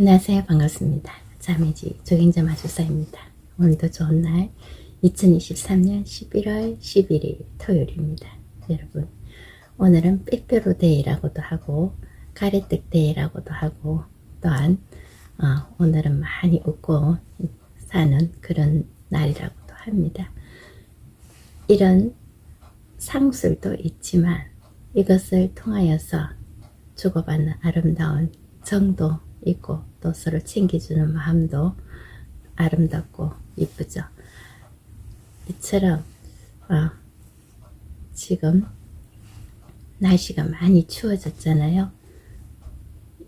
안녕하세요. 반갑습니다. 자매지 조경자 마주사입니다. 오늘도 좋은 날 2023년 11월 11일 토요일입니다. 여러분 오늘은 빽뾰로데이라고도 하고 가래떡 데이라고도 하고 또한 어, 오늘은 많이 웃고 사는 그런 날이라고도 합니다. 이런 상술도 있지만 이것을 통하여서 주고받는 아름다운 정도 있고 또 서로 챙겨주는 마음도 아름답고 이쁘죠. 이처럼 어, 지금 날씨가 많이 추워졌잖아요.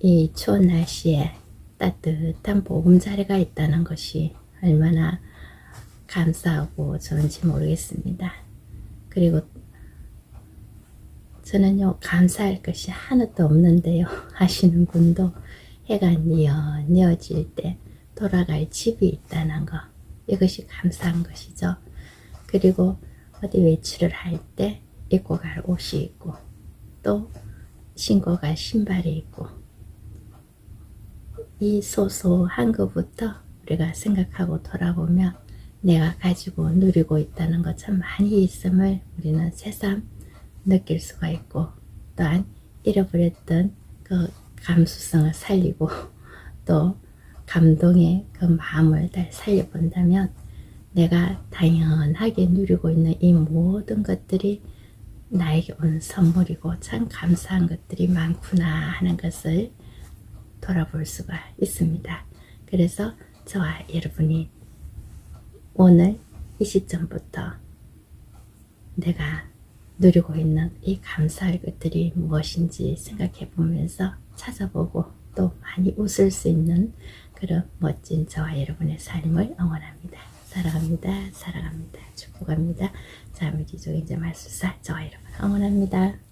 이 추운 날씨에 따뜻한 보금자리가 있다는 것이 얼마나 감사하고 좋은지 모르겠습니다. 그리고 저는요 감사할 것이 하나도 없는데요 하시는 분도 해가 뉘어뉘어질 때 돌아갈 집이 있다는 거. 이것이 감사한 것이죠. 그리고 어디 외출을 할 때 입고 갈 옷이 있고 또 신고 갈 신발이 있고. 이 소소한 것부터 우리가 생각하고 돌아보면 내가 가지고 누리고 있다는 것 참 많이 있음을 우리는 새삼 느낄 수가 있고 또한 잃어버렸던 그 감수성을 살리고 또 감동의 그 마음을 다 살려본다면 내가 당연하게 누리고 있는 이 모든 것들이 나에게 온 선물이고 참 감사한 것들이 많구나 하는 것을 돌아볼 수가 있습니다. 그래서 저와 여러분이 오늘 이 시점부터 내가 누리고 있는 이 감사할 것들이 무엇인지 생각해 보면서 찾아보고 또 많이 웃을 수 있는 그런 멋진 저와 여러분의 삶을 응원합니다. 사랑합니다. 사랑합니다. 축복합니다. 자매기조 이제 말수사 저와 여러분 응원합니다.